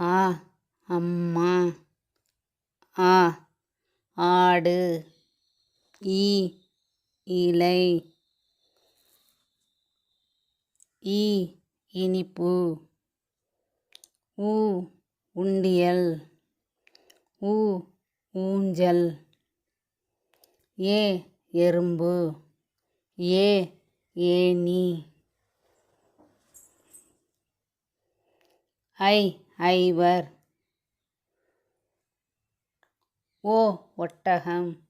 ஆ அம்மா. ஆ ஆடு. ஈ இலை. ஈ இனிப்பு. ஊ உண்டியல். ஊ ஊஞ்சல். ஏ எறும்பு. ஏ ஏனி ஐ ஐவர். ஓ ஒட்டகம்.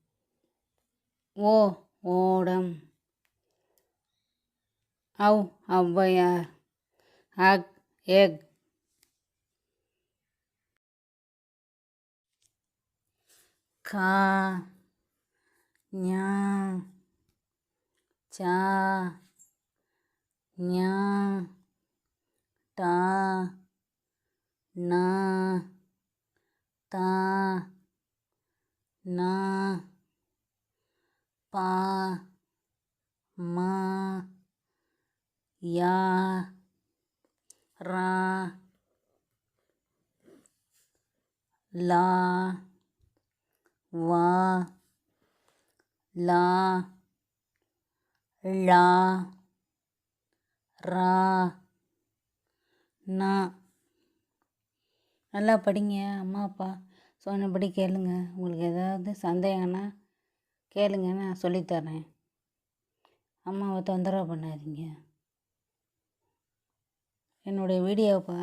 ஓ ஓடம். அவ் ஔவையார். அக் எக். கா. ஞா. சா. ஞா. ਨਾ ਤਾਂ ਨਾ ਪਾ ਮਾ ਯਾ ਰਾ ਲਾ ਵਾ ਲਾ ਲਾ ਰਾ ਨਾ நல்லா படிங்க அம்மா அப்பா. சொன்னபடி கேளுங்க. உங்களுக்கு ஏதாவது சந்தேகம்னா கேளுங்க நான் சொல்லித்தரேன். அம்மாவை தொந்தரவு பண்ணாதீங்க. என்னுடைய வீடியோவை பா